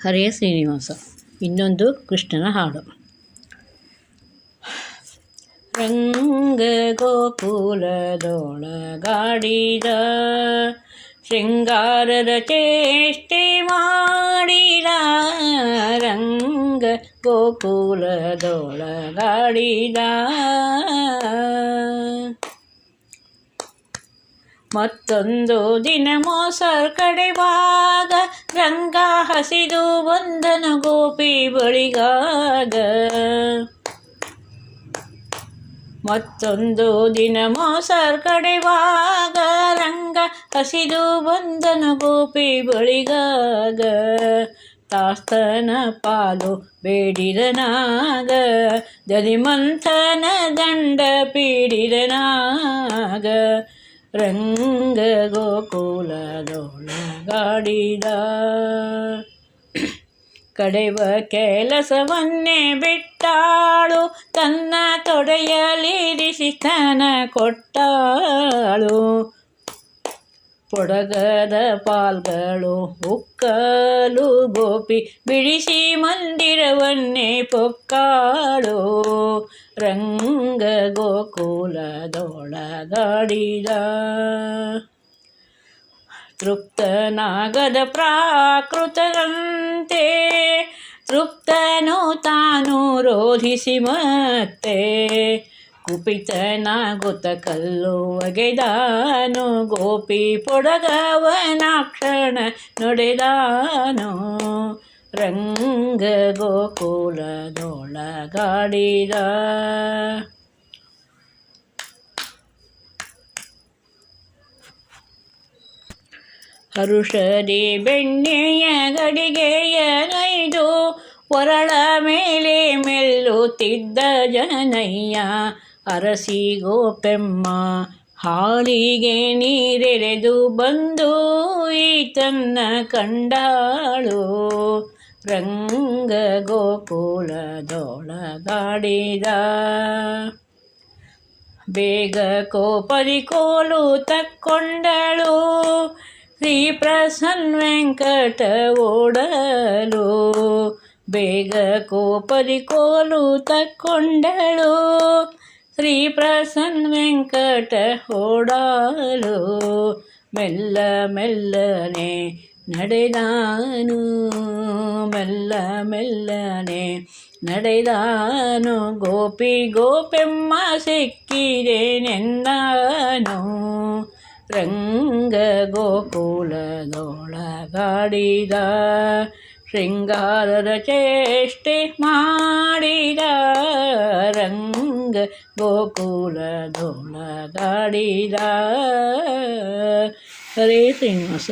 ಹರೇ ಶ್ರೀನಿವಾಸ ಇನ್ನೊಂದು ಕೃಷ್ಣನ ಹಾಡು. ರಂಗ ಗೋಕುಲದೊಳಗಾಡಿದ ಶೃಂಗಾರದ ಚೇಷ್ಟೆ ಮಾಡಿದ ರಂಗ ಗೋಕುಲದೊಳಗಾಡಿದ ಮತ್ತೊಂದು ದಿನ ಮೋಸರ್ ಕಡೆವಾಗ ರಂಗ ಹಸಿದು ಬಂದನ ಗೋಪಿ ಬಳಿಗಾಗ ಮತ್ತೊಂದು ದಿನ ಮೋಸರ್ ಕಡೆವಾಗ ರಂಗ ಹಸಿದು ಬಂದನ ಗೋಪಿ ಬಳಿಗಾಗ ತಾಸ್ತನ ಪಾಲು ಬೇಡಿದನಾಗ ದಲಿಮಂಥನ ದಂಡ ಪೀಡಿದನಾಗ ರಂಗ ಗೋಕುಲದೊಳಗಾಡಿದ ಕಡೆವ ಕೆಲಸವನ್ನೇ ಬಿಟ್ಟಾಳು ತನ್ನ ತೊಡೆಯಲಿರಿಸಿ ತನ ಕೊಟ್ಟಾಳು. ಪೊಡಗದ ಪಾಲ್ಗಳು ಉಕ್ಕಲು ಗೋಪಿ ಬಿಡಿಸಿ ಮಂದಿರವನ್ನೇ ಪೊಕ್ಕಾಳು. ರಂಗ ಗೋಕುಲದೊಳಗಾಡಿದ. ತೃಪ್ತನಾಗದ ಪ್ರಾಕೃತದಂತೆ, ತೃಪ್ತನು ತಾನು ರೋಧಿಸಿ ಮತ್ತೆ ಕುಪಿತನಾಗುತ್ತ ಕಲ್ಲು ಒಗೆದಾನು, ಗೋಪಿ ಪೊಡಗವನ ಕ್ಷಣ ನುಡಿದಾನು. ರಂಗ ಗೋಕುಲದೊಳಗಾಡಿದ ಹರುಷದಿ ಬೆಣ್ಣೆಯ ಗಡಿಗೆಯ ನೈದು ಒರಳ ಮೇಲೆ ಮೆಲ್ಲುತ್ತಿದ್ದ ಜನಯ್ಯ ಅರಸಿ ಗೋಪೆಮ್ಮ, ಹಾಲಿಗೆ ನೀರೆರೆದು ಬಂದು ಈತನ್ನ ಕಂಡಾಳು. ರಂಗ ಗೋಕುಲದೊಳಗಾಡಿದ ಬೇಗ ಕೋಪದಿ ಕೋಲು ತಕ್ಕೊಂಡಳು. ಶ್ರೀ ಪ್ರಸನ್ ವೆಂಕಟ ಓಡಲು. ಬೇಗ ಕೋಪದಿ ಕೋಲು ತಕ್ಕೊಂಡಳು. ಶ್ರೀ ಪ್ರಸನ್ ವೆಂಕಟ ಓಡಲು ಮೆಲ್ಲ ಮೆಲ್ಲನೆ ನಡೆದಾನು ಮೆಲ್ಲ ಮೆಲ್ಲನೆ ನಡೆದಾನು ಗೋಪಿ ಗೋಪೆಮ್ಮ ಸಿಕ್ಕಿದೆ ನೆಂದಾನು ರಂಗ ಗೋಕುಲದೊಳಗಾಡಿದ ಶೃಂಗಾರದ ಚೇಷ್ಟೆ ಮಾಡಿದ ರಂಗ ಗೋಕುಲದೊಳಗಾಡಿದ. ಹರೇ ಶ್ರೀನಿವಾಸ.